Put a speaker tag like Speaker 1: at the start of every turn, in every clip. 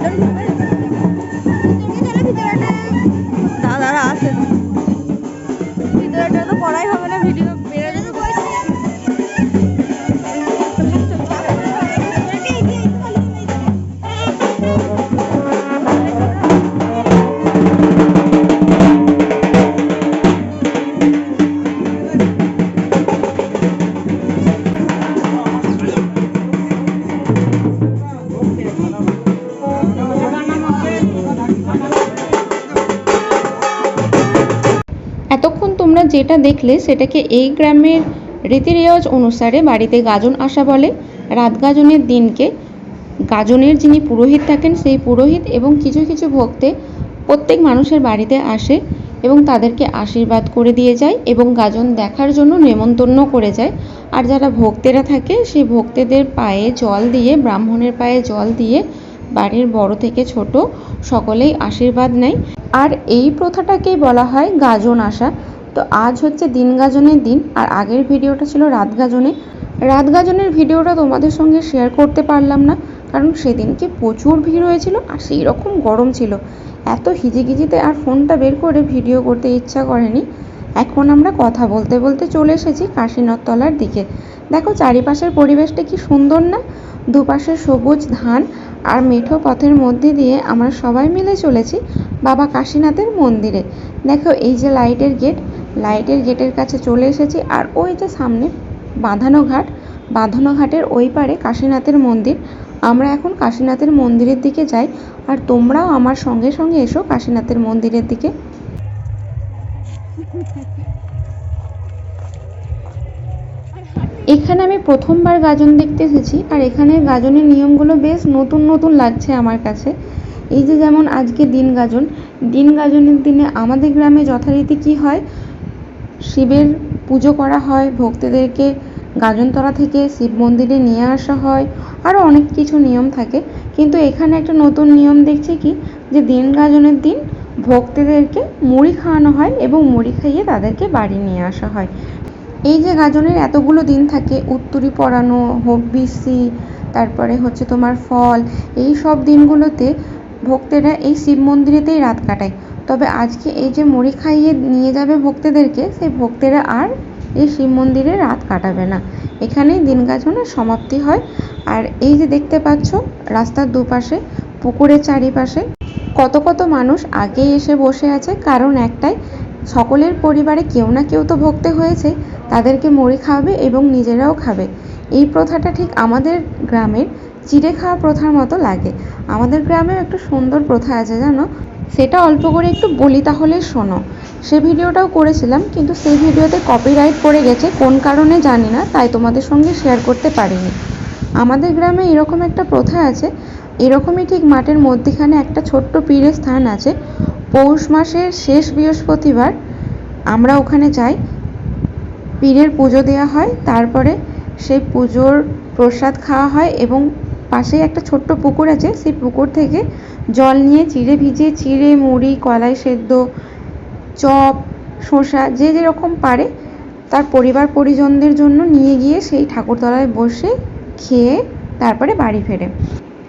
Speaker 1: dollars যেটা দেখলে সেটাকে এই গ্রামের রীতি রেওয়াজ অনুসারে বাড়িতে গাজন আসা বলে। রাত গাজনের দিনকে গাজনের যিনি পুরোহিত থাকেন সেই পুরোহিত এবং কিছু কিছু ভক্তে প্রত্যেক মানুষের বাড়িতে আসে এবং তাদেরকে আশীর্বাদ করে দিয়ে যায় এবং গাজন দেখার জন্য নেমন্তন্ন করে যায়। আর যারা ভক্তেরা থাকে, সেই ভক্তেদের পায়ে জল দিয়ে, ব্রাহ্মণের পায়ে জল দিয়ে বাড়ির বড় থেকে ছোট সকলেই আশীর্বাদ নেয়। আর এই প্রথাটাকেই বলা হয় গাজন আসা। তো আজ হচ্ছে দিন গাজনের দিন, আর আগের ভিডিওটা ছিল রাত গাজনে রাত গাজনের ভিডিওটা তোমাদের সঙ্গে শেয়ার করতে পারলাম না, কারণ সেদিনকে প্রচুর ভিড় হয়েছিল আর সেই রকম গরম ছিল। এত হিজিগিজিতে আর ফোনটা বের করে ভিডিও করতে ইচ্ছা করেনি। এখন আমরা কথা বলতে বলতে চলে এসেছি কাশীনাথ তলার দিকে। দেখো চারিপাশের পরিবেশটা কি সুন্দর না? দুপাশে সবুজ ধান আর মেঠো পথের মধ্যে দিয়ে আমরা সবাই মিলে চলেছি বাবা কাশীনাথের মন্দিরে। দেখো এই যে লাইটের গেট লাইটের গেটের কাছে চলে এসেছি আর ওই যে সামনে বাঁধানো ঘাট, বাঁধানো ঘাটের ওই পারে কাশীনাথের মন্দির। আমরা এখন কাশীনাথের মন্দিরের দিকে যাই আর তোমরাও আমার সঙ্গে সঙ্গে এসো কাশীনাথের মন্দিরের দিকে। এখানে আমি প্রথমবার গাজন দেখতে এসেছি আর এখানে গাজনের নিয়মগুলো বেশ নতুন নতুন লাগছে আমার কাছে। এই যে যেমন আজকে দিন গাজন, দিন গাজনের দিনে আমাদের গ্রামে যথারীতি কি হয়? শিবের পুজো করা হয়, ভক্তদেরকে গাজনতলা থেকে শিব মন্দিরে নিয়ে আসা হয় আরও অনেক কিছু নিয়ম থাকে। কিন্তু এখানে একটা নতুন নিয়ম দেখছি কি? যে দিন গাজনের দিন ভক্তদেরকে মুড়ি খাওয়ানো হয় এবং মুড়ি খাইয়ে তাদেরকে বাড়ি নিয়ে আসা হয়। এই যে গাজনের এতগুলো দিন থাকে, উত্তুরি পরানো হবিষি তারপরে হচ্ছে তোমার ফল, এই সব দিনগুলোতে ভক্তেরা এই শিব মন্দিরেতেই রাত কাটায়। তবে আজকে এই যে মুড়ি খাইয়ে নিয়ে যাবে ভক্তদেরকে, সেই ভক্তেরা আর এই শিব মন্দিরে রাত কাটাবে না। এখানেই দিন গাজনের সমাপ্তি হয়। আর এই যে দেখতে পাচ্ছ, রাস্তার দুপাশে, পুকুরের চারিপাশে কত কত মানুষ আগেই এসে বসে আছে। কারণ একটাই, সকলের পরিবারে কেউ না কেউ তো ভক্তে হয়েছে, তাদেরকে মুড়ি খাওয়াবে এবং নিজেরাও খাবে। এই প্রথাটা ঠিক আমাদের গ্রামের চিড়ে খাওয়া প্রথার মতো লাগে। আমাদের গ্রামেও একটা সুন্দর প্রথা আছে, জানো? সেটা অল্প করে একটু বলি তাহলে শোনো। সে ভিডিওটাও করেছিলাম, কিন্তু সেই ভিডিওতে কপিরাইট পড়ে গেছে, কোন কারণে জানি না, তাই তোমাদের সঙ্গে শেয়ার করতে পারিনি। আমাদের গ্রামে এরকম একটা প্রথা আছে, এরকমই ঠিক মাঠের মধ্যেখানে একটা ছোট্ট পীরের স্থান আছে। পৌষ মাসের শেষ বৃহস্পতিবার আমরা ওখানে যাই, পীরের পুজো দেওয়া হয়, তারপরে সেই পুজোর প্রসাদ খাওয়া হয় এবং পাশেই একটা ছোট্ট পুকুর আছে, সেই পুকুর থেকে জল নিয়ে চিড়ে ভিজিয়ে চিড়ে, মুড়ি, কলাই সেদ্ধ, চপ, শসা যে যেরকম পারে তার পরিবার পরিজনদের জন্য নিয়ে গিয়ে সেই ঠাকুরতলায় বসে খেয়ে তারপরে বাড়ি ফেরে।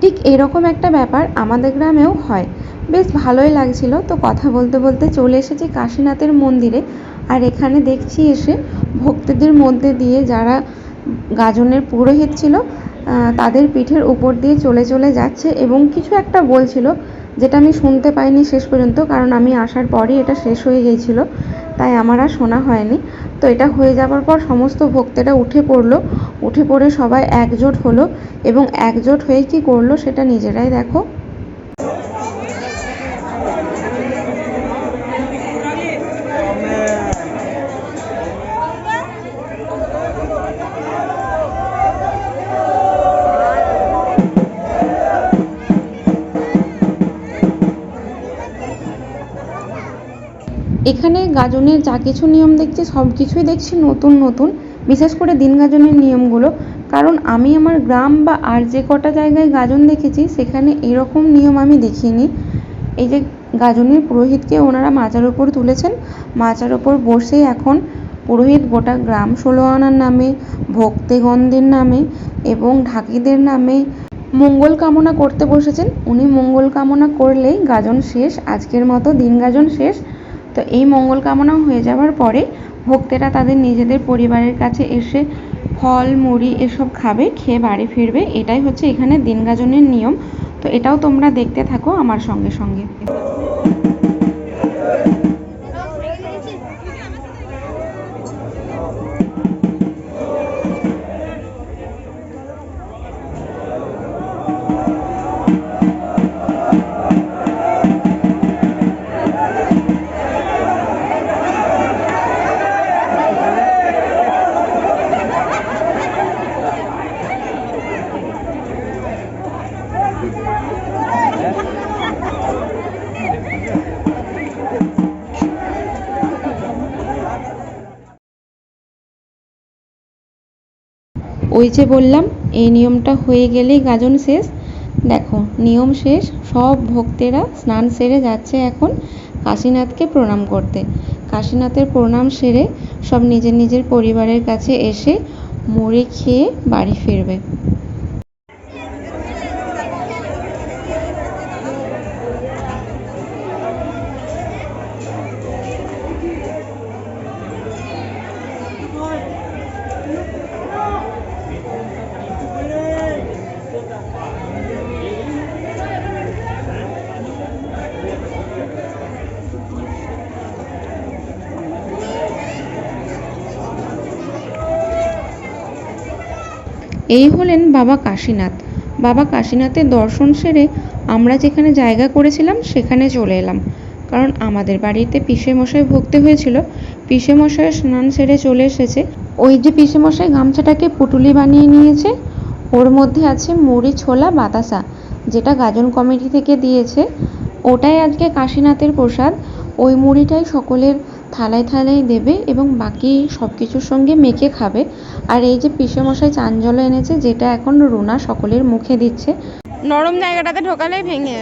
Speaker 1: ঠিক এরকম একটা ব্যাপার আমাদের গ্রামেও হয়। বেশ ভালোই লাগছিল। তো কথা বলতে বলতে চলে এসেছি কাশীনাথের মন্দিরে। আর এখানে দেখছি এসে ভক্তদের মধ্যে দিয়ে যারা গাজনের পুরোহিত ছিল তাদের পিঠের উপর দিয়ে চলে চলে যাচ্ছে এবং কিছু একটা বলছিল, যেটা আমি শুনতে পাইনি শেষ পর্যন্ত, কারণ আমি আসার পরই এটা শেষ হয়ে গিয়েছিল, তাই আমার আর শোনা হয়নি। তো এটা হয়ে যাওয়ার পর সমস্ত ভক্তেরা উঠে পড়ল, উঠে পড়ে সবাই একজোট হলো এবং একজোট হয়ে কী করল সেটা নিজেরাই দেখো। এখানে গাজনের যা কিছু নিয়ম দেখছি, সব কিছুই দেখছি নতুন নতুন। বিশেষ করে দিন গাজনের নিয়মগুলো। কারণ আমি আমার গ্রাম বা আর যে কটা জায়গায় গাজন দেখেছি, সেখানে এরকম নিয়ম আমি দেখিনি। এই যে গাজনের পুরোহিতকে ওনারা মাচার ওপর তুলেছেন। মাচার ওপর বসেই এখন পুরোহিত গোটা গ্রাম ষোলো আনার নামে ভক্তেগণদের নামে এবং ঢাকিদের নামে মঙ্গল কামনা করতে বসেছেন। উনি মঙ্গল কামনা করলেই গাজন শেষ, আজকের মতো দিন গাজন শেষ। তো এই মঙ্গল কামনা হয়ে যাওয়ার পরে ভক্তেরা তাদের নিজেদের পরিবারের কাছে এসে ফল, মুড়ি এসব খাবে, খেয়ে বাড়ি ফিরবে। এটাই হচ্ছে এখানে দিন গাজনের নিয়ম। তো এটাও তোমরা দেখতে থাকো আমার সঙ্গে সঙ্গে। ওই যে বললাম, এই নিয়মটা হয়ে গেলেই গাজন শেষ। দেখো, নিয়ম শেষ। সব ভক্তেরা স্নান সেরে যাচ্ছে এখন কাশীনাথকে প্রণাম করতে। কাশীনাথের প্রণাম সেরে সব নিজের নিজের পরিবারের কাছে এসে মুড়ি খেয়ে বাড়ি ফিরবে। এই হলেন বাবা কাশীনাথ। বাবা কাশীনাথের দর্শন সেরে আমরা যেখানে জায়গা করেছিলাম সেখানে চলে এলাম। কারণ আমাদের বাড়িতে মশাই ভুগতে হয়েছিল মশাই স্নান সেরে চলে এসেছে। ওই যে মশাই গামছাটাকে পুটুলি বানিয়ে নিয়েছে, ওর মধ্যে আছে মুড়ি, ছোলা, বাতাসা, যেটা গাজন কমিটি থেকে দিয়েছে। ওটাই আজকে কাশীনাথের প্রসাদ। ওই মুড়িটাই সকলের থালায় থালায় দেবে এবং বাকি সব কিছুর সঙ্গে মেখে খাবে। আর এই যে পিসেমশাই চান জল এনেছে যেটা এখন রুনা সকলের মুখে দিচ্ছে।
Speaker 2: নরম জায়গাটাতে ঢোকালেই ভেঙে।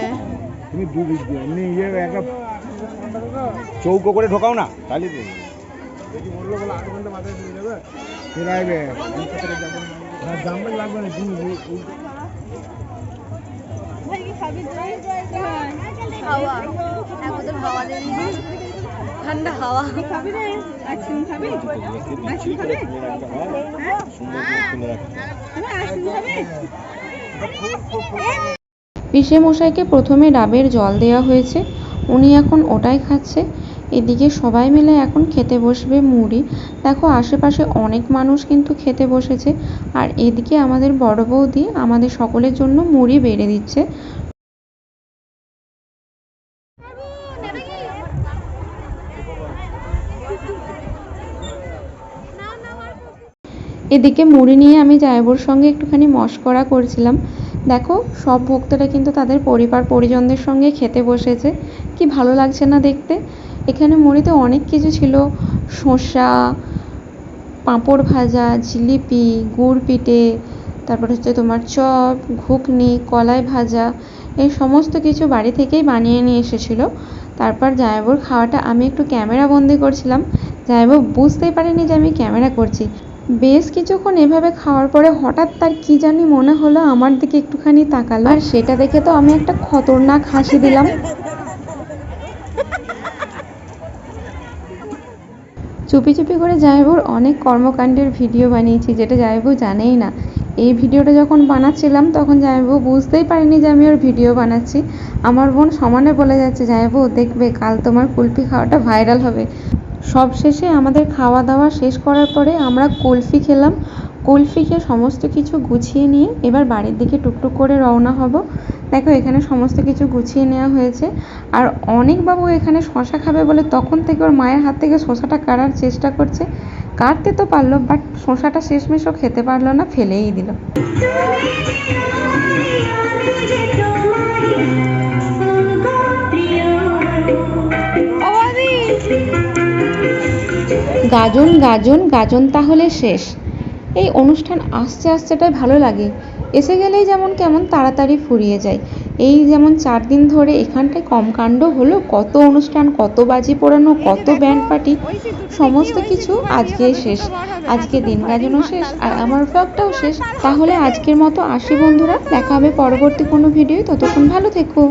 Speaker 3: তুমি দু এমনি ইয়ে একটা চৌকো করে ঢোকাও না তাহলে তো ফেরাইবে তুমি
Speaker 2: হাওয়া ঠান্ডা হাওয়া
Speaker 1: পিসে মশাইকে প্রথমে ডাবের জল দেওয়া হয়েছে উনি এখন ওটাই খাচ্ছে এদিকে সবাই মিলে এখন খেতে বসবে মুড়ি দেখো আশেপাশে অনেক মানুষ কিন্তু খেতে বসেছে আর এদিকে আমাদের বড় বৌদি আমাদের সকলের জন্য মুড়ি বেড়ে দিচ্ছে এদিকে মুড়ি নিয়ে আমি জায়বুর সঙ্গে একটুখানি মশকরা করছিলাম। দেখো, সব ভক্তরা কিন্তু তাদের পরিবার পরিজনদের সঙ্গে খেতে বসেছে। কি ভালো লাগছে না দেখতে? এখানে মুড়িতে অনেক কিছু ছিল। শসা, পাঁপড় ভাজা, জিলিপি, গুড় পিঠে, তারপর হচ্ছে তোমার চপ, ঘুগনি, কলাই ভাজা, এই সমস্ত কিছু বাড়ি থেকেই বানিয়ে নিয়ে এসেছিল। তারপর জায়াবুর খাওয়াটা আমি একটু ক্যামেরা বন্দি করছিলাম। জায়াবু বুঝতেই পারেনি যে আমি ক্যামেরা করছি। বেশ কিছুক্ষণ এভাবে খাওয়ার পরে হঠাৎ তার কি জানি মনে হলো আমার দিকে একটুখানি তাকালো। আর সেটা দেখে তো আমি একটা খতরনাক হাসি দিলাম। চুপি চুপি করে জায়বুর অনেক কর্মকাণ্ডের ভিডিও বানিয়েছি, যেটা জায়বু জানেই না। এই ভিডিওটা যখন বানাচ্ছিলাম, তখন জায়বু বুঝতেই পারিনি যে আমি ওর ভিডিও বানাচ্ছি। আমার বোন সমানে বলে যাচ্ছে জায়বু দেখবে কাল তোমার কুলফি খাওয়াটা ভাইরাল হবে। সব শেষে আমাদের খাওয়া দাওয়া শেষ করার পরে আমরা কুলফি খেলাম। কুলফি খেয়ে সমস্ত কিছু গুছিয়ে নিয়ে এবার বাড়ির দিকে টুকটুক করে রওনা হব। দেখো, এখানে সমস্ত কিছু গুছিয়ে নেওয়া হয়েছে। আর অনেক বাবু এখানে শশা খাবে বলে তখন থেকে ওর মায়ের হাত থেকে শশাটা কাটার চেষ্টা করছে। কাটতে তো পারল, বাট শশাটা শেষমেশও খেতে পারল না, ফেলেই দিল। গাজন গাজন গাজন তাহলে শেষ। এই অনুষ্ঠান আসতে আসতেটাই ভালো লাগে। এসে গেলেই যেমন কেমন তাড়াতাড়ি ফুরিয়ে যায়। এই যেমন চার দিন ধরে এখানটায় কম কাণ্ড হলো, কত অনুষ্ঠান, কত বাজি পোড়ানো, কত ব্যান্ড পার্টি, সমস্ত কিছু আজকে শেষ। আজকে দিন গাজনও শেষ আর আমার ব্লগটাও শেষ। তাহলে আজকের মতো আসি বন্ধুরা, দেখা হবে পরবর্তী কোনো ভিডিও ততক্ষণ ভালো থেকো।